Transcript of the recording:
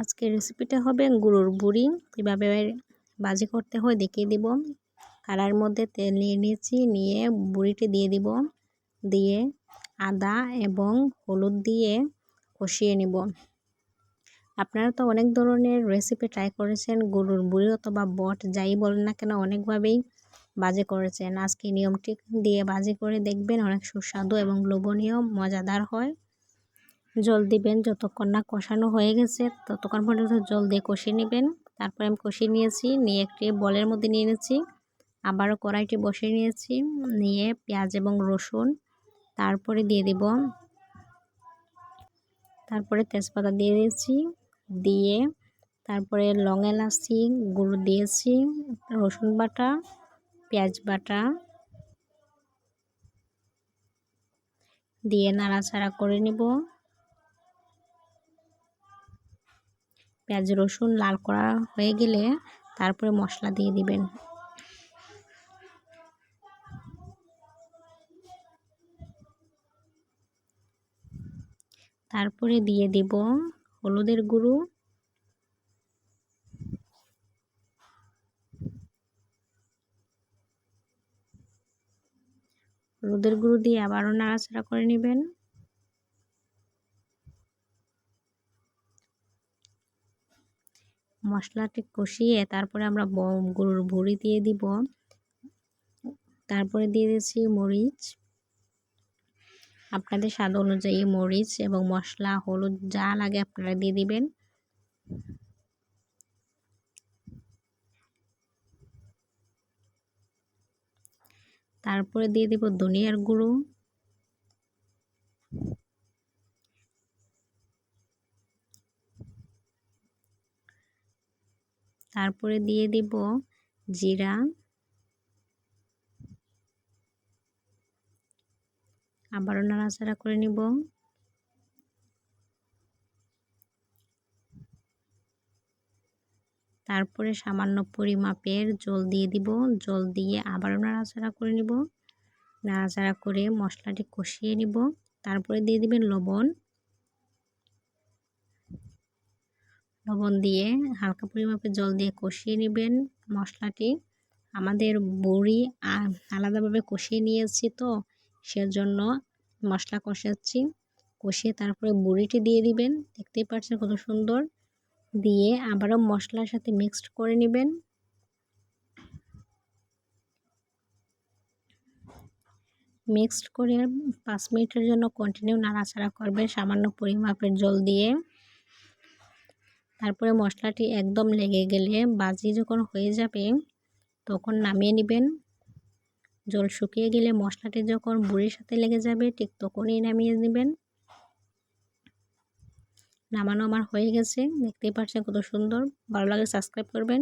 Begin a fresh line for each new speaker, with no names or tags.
আজকে রেসিপিটা হবে গরুর বুড়ি কীভাবে বাজি করতে হয়, দেখিয়ে দিব। কাড়ার মধ্যে তেল নিয়ে নিয়েছি, নিয়ে বুড়িটি দিয়ে দিব। দিয়ে আদা এবং হলুদ দিয়ে কষিয়ে নিব। আপনারা তো অনেক ধরনের রেসিপি ট্রাই করেছেন গরুর বুড়ি অথবা বট, যাই বলেন না কেন, অনেকভাবেই বাজে করেছেন। আজকে নিয়মটি দিয়ে বাজি করে দেখবেন, অনেক সুস্বাদু এবং লোভনীয়, মজাদার হয়। জল দিবেন যতক্ষণ না কষানো হয়ে গেছে, ততক্ষণ পর্যন্ত জল দিয়ে কষিয়ে নেবেন। তারপরে আমি কষিয়ে নিয়েছি, নিয়ে একটি বলের মধ্যে নিয়ে নিয়েছি। আবারও কড়াইটি বসিয়ে নিয়েছি, নিয়ে পেঁয়াজ এবং রসুন। তারপরে দিয়ে দিব, তারপরে তেজপাতা দিয়ে দিয়েছি, দিয়ে তারপরে লং এলাচি গুঁড়ো দিয়েছি, রসুন বাটা, পেঁয়াজ বাটা। দিয়ে নাড়াচাড়া করে নিব। পেঁয়াজ, রসুন লাল করা হয়ে গেলে তারপরে মশলা দিয়ে দিবেন। তারপরে দিয়ে দিব হলুদের গুঁড়ো। হলুদের গুঁড়ো দিয়ে আবারও নাড়াচাড়া করে নেবেন। মশলাটি কষিয়ে তারপরে আমরা গরুর ভুড়ি দিয়ে দিব। তারপরে দিয়ে দিচ্ছি মরিচ। আপনাদের স্বাদ অনুযায়ী মরিচ এবং মশলা, হলুদ, যা লাগে আপনারা দিয়ে দিবেন। তারপরে দিয়ে দিব ধনিয়ার গুঁড়ো। তারপরে দিয়ে দিব জিরা। আবারও নাড়াচাড়া করে নিব। তারপরে সামান্য পরিমাপের জল দিয়ে দিব। জল দিয়ে আবারও নাড়াচাড়া করে নিব। নাড়াচাড়া করে মশলাটি কষিয়ে নিব। তারপরে দিয়ে দিবেন লবণ। লবণ দিয়ে হালকা পরিমাপে জল দিয়ে কষিয়ে নেবেন মশলাটি। আমাদের বড়ি আলাদাভাবে কষিয়ে নিয়েছি তো, সেজন্য মশলা কষাচ্ছি। কষিয়ে তারপরে বুড়িটি দিয়ে দিবেন, দেখতেই পাচ্ছেন কত সুন্দর। দিয়ে আবারও মশলার সাথে মিক্সড করে নেবেন। মিক্সড করে পাঁচ মিনিটের জন্য কন্টিনিউ নাড়াচাড়া করবেন সামান্য পরিমাপের জল দিয়ে। তারপরে মশলাটি একদম লেগে গেলে বাজি যখন হয়ে যাবে, তখন নামিয়ে নেবেন। জল শুকিয়ে গেলে মশলাটি যখন বুড়ির সাথে লেগে যাবে, ঠিক তখনই নামিয়ে নেবেন। নামানো আমার হয়ে গেছে, দেখতেই পাচ্ছেন কত সুন্দর। ভালো লাগে সাবস্ক্রাইব করবেন।